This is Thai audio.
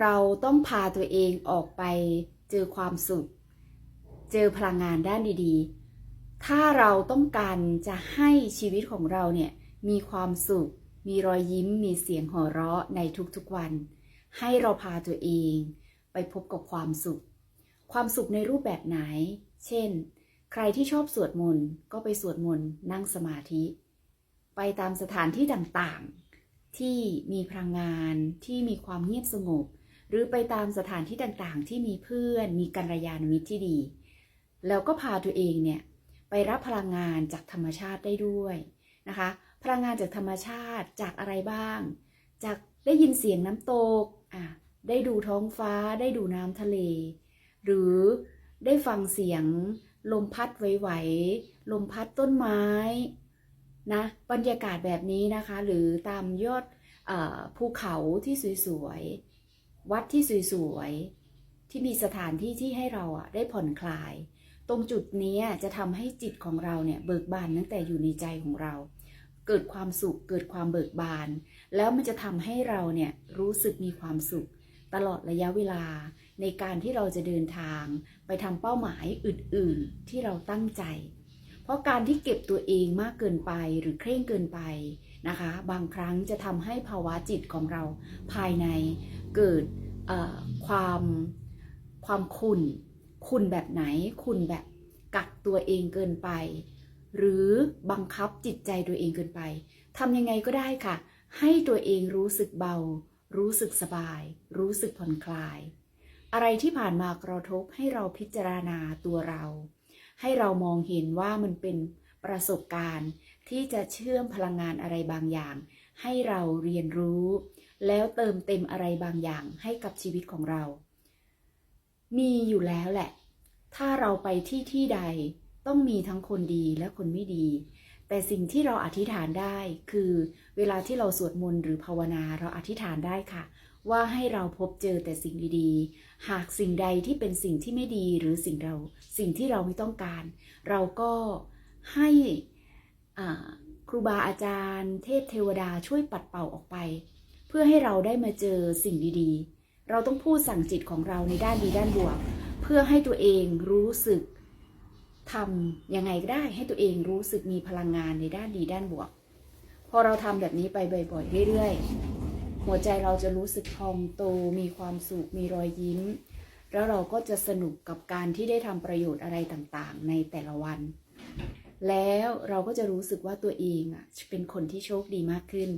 เราต้องพาตัวเองออกไปเจอความสุข เจอพลังงานด้านดีๆ ถ้าเราต้องการจะให้ชีวิตของเราเนี่ยมีความสุข มีรอยยิ้ม มีเสียงหัวเราะในทุกๆวัน ให้เราพาตัวเองไปพบกับความสุข ความสุขในรูปแบบไหน เช่น ใครที่ชอบสวดมนต์ก็ไปสวดมนต์นั่งสมาธิ ไปตามสถานที่ต่างๆ ที่มีพลังงานที่มีความเงียบสงบ รือไปตามสถานที่ต่างๆ ที่มีเพื่อน มีกัลยาณมิตรที่ดี แล้วก็พาตัวเองเนี่ยไปรับพลังงานจากธรรมชาติได้ด้วยนะคะ พลังงานจากธรรมชาติจากอะไรบ้าง จากได้ยินเสียงน้ำตกอะได้ดูท้องฟ้า ได้ดูน้ำทะเล หรือได้ฟังเสียงลมพัดไหวๆลมพัดต้นไม้นะบรรยากาศแบบนี้นะคะ หรือตามยอดอภูเขาที่สวยๆ วัดที่สวยๆ ที่มีสถานที่ที่ให้เราอะได้ผ่อนคลาย ตรงจุดนี้จะทำให้จิตของเราเนี่ยเบิกบานตั้งแต่อยู่ในใจของเรา เกิดความสุขเกิดความเบิกบาน แล้วมันจะทำให้เราเนี่ยรู้สึกมีความสุข ตลอดระยะเวลาในการที่เราจะเดินทาง ไปทำเป้าหมายอื่นๆที่เราตั้งใจ เพราะการที่เก็บตัวเองมากเกินไปหรือเคร่งเกินไป นะคะ บางครั้งจะทำให้ภาวะจิตของเราภายในเกิดความความขุ่นขุ่นแบบไหนขุ่นแบบกักตัวเองเกินไป หรือบังคับจิตใจตัวเองเกินไปทำยังไงก็ได้ค่ะ ให้ตัวเองรู้สึกเบา รู้สึกสบาย รู้สึกผ่อนคลาย อะไรที่ผ่านมากระทบให้เราพิจารณาตัวเรา ให้เรามองเห็นว่ามันเป็นประสบการณ์ ที่จะเชื่อมพลังงานอะไรบางอย่าง ให้เราเรียนรู้ แล้วเติมเต็มอะไรบางอย่างให้กับชีวิตของเรา มีอยู่แล้วแหละ ถ้าเราไปที่ที่ใดต้องมีทั้งคนดีและคนไม่ดี แต่สิ่งที่เราอธิษฐานได้คือ เวลาที่เราสวดมนต์หรือภาวนาเราอธิษฐานได้ค่ะ ว่าให้เราพบเจอแต่สิ่งดีๆ หากสิ่งใดที่เป็นสิ่งที่ไม่ดีหรือสิ่งเรา สิ่งที่เราไม่ต้องการ เราก็ให้ ครูบาอาจารย์ เทพเทวดาช่วยปัดเป่าออกไป เพื่อให้เราได้มาเจอสิ่งดีๆ เราต้องพูดสั่งจิตของเราในด้านดีด้านบวก เพื่อให้ตัวเองรู้สึกทำยังไงก็ได้ให้ตัวเองรู้สึกมีพลังงานในด้านดีด้านบวก พอเราทำแบบนี้ไปบ่อยๆเรื่อยๆ หัวใจเราจะรู้สึกพองโตมีความสุขมีรอยยิ้ม แล้วเราก็จะสนุกกับการที่ได้ทำประโยชน์อะไรต่างๆ ในแต่ละวัน แล้วเราก็จะรู้สึกว่าตัวเองอะเป็นคนที่โชคดีมากขึ้น